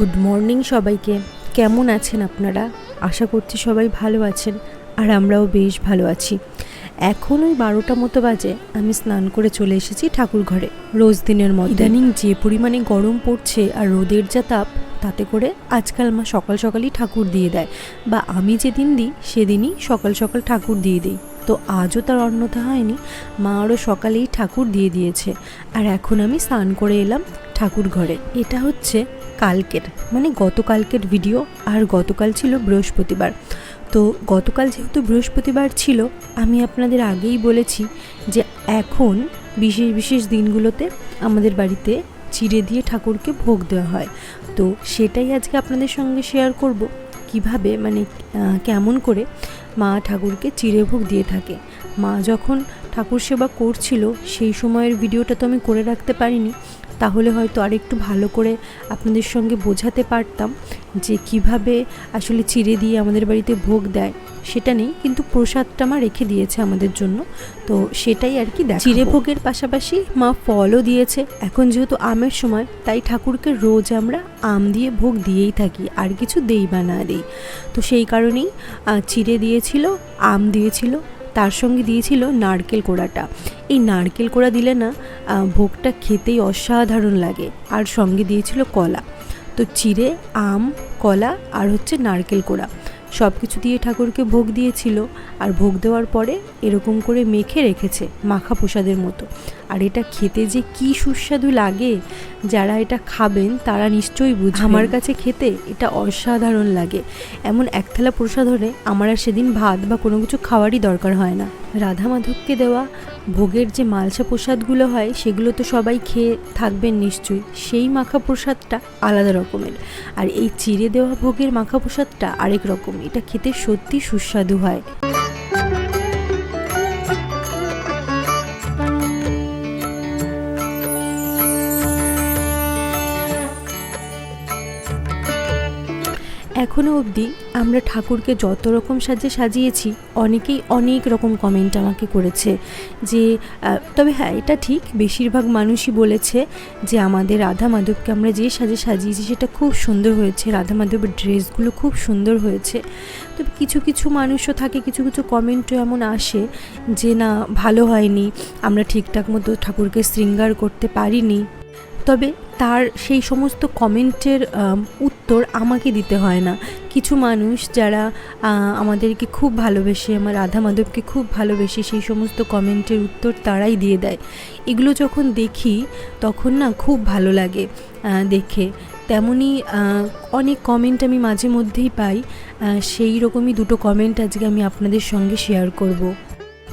Good morning সবাইকে। কেমন আছেন আপনারা? আশা করছি সবাই ভালো আছেন আর আমরাও বেশ ভালো আছি। এখন ওই বারোটা মতো বাজে, আমি স্নান করে চলে এসেছি ঠাকুর ঘরে। রোজ দিনের মতো। ইদানিং যে পরিমাণে গরম পড়ছে আর রোদের যা তাপ, তাতে করে আজকাল মা সকাল সকালই ঠাকুর দিয়ে দেয় বা আমি যেদিন দিই, সেদিনই সকাল সকাল ঠাকুর দিয়ে দিই। তো আজও তার অন্যথা হয়নি, মা আরও সকালেই ঠাকুর দিয়ে দিয়েছে। আর এখন আমি স্নান করে এলাম ঠাকুর ঘরে। এটা হচ্ছে কালকের মানে গতকালকের ভিডিও আর গতকাল ছিল বৃহস্পতিবার। তো গতকাল যেহেতু বৃহস্পতিবার ছিল, আমি আপনাদের আগেই বলেছি যে এখন বিশেষ বিশেষ দিনগুলোতে আমাদের বাড়িতে চিড়ে দিয়ে ঠাকুরকে ভোগ দেওয়া হয়। তো সেটাই আজকে আপনাদের সঙ্গে শেয়ার করব, কীভাবে মানে কেমন করে মা ঠাকুরকে চিড়ে ভোগ দিয়ে থাকে। মা যখন ঠাকুর সেবা করছিল, সেই সময়ের ভিডিওটা তো আমি করে রাখতে পারিনি তাহলে হয়তো আরেকটু ভালো করে আপনাদের সঙ্গে বোঝাতে পারতাম যে কীভাবে আসলে চিড়ে দিয়ে আমাদের বাড়িতে ভোগ দেয়, সেটা নেই, কিন্তু প্রসাদটা মা রেখে দিয়েছে আমাদের জন্য। তো সেটাই আর কি দেখ চিড়ে ভোগের পাশাপাশি মা ফলও দিয়েছে। এখন যেহেতু আমের সময়, তাই ঠাকুরকে রোজ আমরা আম দিয়ে ভোগ দিয়েই থাকি, আর কিছু দেই বা না দেই। তো সেই কারণেই চিড়ে দিয়েছিল, আম দিয়েছিল, তার সঙ্গে দিয়েছিল নারকেল কোড়াটা। এই নারকেল কোড়া দিলে না ভোগটা খেতেই অসাধারণ লাগে। আর সঙ্গে দিয়েছিল কলা। তো চিড়ে, আম, কলা আর হচ্ছে নারকেল কোড়া। সব কিছু দিয়ে ঠাকুরকে ভোগ দিয়েছিল। আর ভোগ দেওয়ার পরে এরকম করে মেখে রেখেছে মাখা প্রসাদের মতো। আর এটা খেতে যে কি সুস্বাদু লাগে, যারা এটা খাবেন তারা নিশ্চয়ই বুঝবে আমার কাছে খেতে এটা অসাধারণ লাগে। এমন এক থালা প্রসাদ হলে আমার আর সেদিন ভাত বা কোনো কিছু খাওয়ারই দরকার হয় না। রাধা মাধবকে দেওয়া ভোগের যে মালসা প্রসাদগুলো হয়, সেগুলো তো সবাই খেয়ে থাকবেন নিশ্চয়ই। সেই মাখা প্রসাদটা আলাদা রকমের। আর এই চিড়ে দেওয়া ভোগের মাখা প্রসাদটা আরেক রকম। এটা খেতে সত্যি সুস্বাদু হয়। এখনও অবধি আমরা ঠাকুরকে যত রকম সাজে সাজিয়েছি, অনেকেই অনেক রকম কমেন্ট আমাকে করেছে যে তবে হ্যাঁ এটা ঠিক, বেশিরভাগ মানুষই বলেছে যে, আমাদের রাধা মাধবকে আমরা যে সাজে সাজিয়েছি সেটা খুব সুন্দর হয়েছে, রাধা মাধবের ড্রেসগুলো খুব সুন্দর হয়েছে। তবে কিছু কিছু মানুষও থাকে, কিছু কিছু কমেন্টও এমন আসে যে, না, ভালো হয়নি, আমরা ঠিকঠাক মতো ঠাকুরকে শৃঙ্গার করতে পারিনি। তবে তার সেই সমস্ত কমেন্টের উত্তর আমাকে দিতে হয় না। কিছু মানুষ যারা আমাদেরকে খুব ভালোবেসে, আমার রাধা মাধবকে খুব ভালোবেসে সেই সমস্ত কমেন্টের উত্তর তারাই দিয়ে দেয়। এগুলো যখন দেখি, তখন না খুব ভালো লাগে দেখে। তেমনই অনেক কমেন্ট আমি মাঝে মধ্যেই পাই সেই রকমই দুটো কমেন্ট আজকে আমি আপনাদের সঙ্গে শেয়ার করব।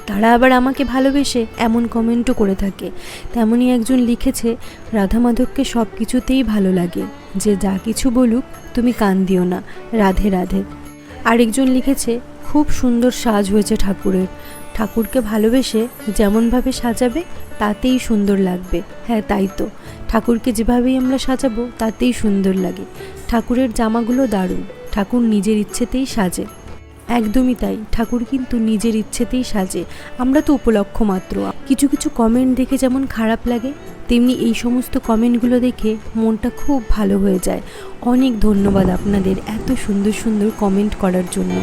তারা আবার আমাকে ভালোবেসে এমন কমেন্টও করে থাকে। তেমনই একজন লিখেছে রাধা মাধবকে সব কিছুতেই ভালো লাগে। যে যা কিছু বলুক, তুমি কান দিও না। রাধে রাধে। আরেকজন লিখেছে, খুব সুন্দর সাজ হয়েছে ঠাকুরের। ঠাকুরকে ভালোবেসে যেমনভাবে সাজাবে, তাতেই সুন্দর লাগবে। হ্যাঁ তাই তো। ঠাকুরকে যেভাবেই আমরা সাজাবো, তাতেই সুন্দর লাগে। ঠাকুরের জামাগুলো দারুণ। ঠাকুর নিজের ইচ্ছেতেই সাজে। একদমই তাই। ঠাকুর কিন্তু নিজের ইচ্ছেতেই সাজে। আমরা তো উপলক্ষ মাত্র। কিছু কিছু কমেন্ট দেখে যেমন খারাপ লাগে, তেমনি এই সমস্ত কমেন্টগুলো দেখে মনটা খুব ভালো হয়ে যায়। অনেক ধন্যবাদ আপনাদের এত সুন্দর সুন্দর কমেন্ট করার জন্য।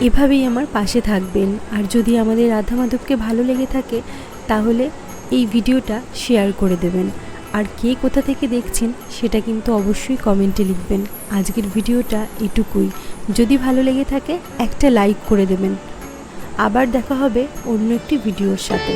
এভাবেই আমার পাশে থাকবেন। আর যদি আমাদের রাধা মাধবকে ভালো লেগে থাকে, তাহলে এই ভিডিওটা শেয়ার করে দেবেন। আর কে কোথা থেকে দেখছেন সেটা কিন্তু অবশ্যই কমেন্টে লিখবেন। আজকের ভিডিওটা এটুকুই। যদি ভালো লেগে থাকে, একটা লাইক করে দেবেন। আবার দেখা হবে অন্য একটি ভিডিওর সাথে।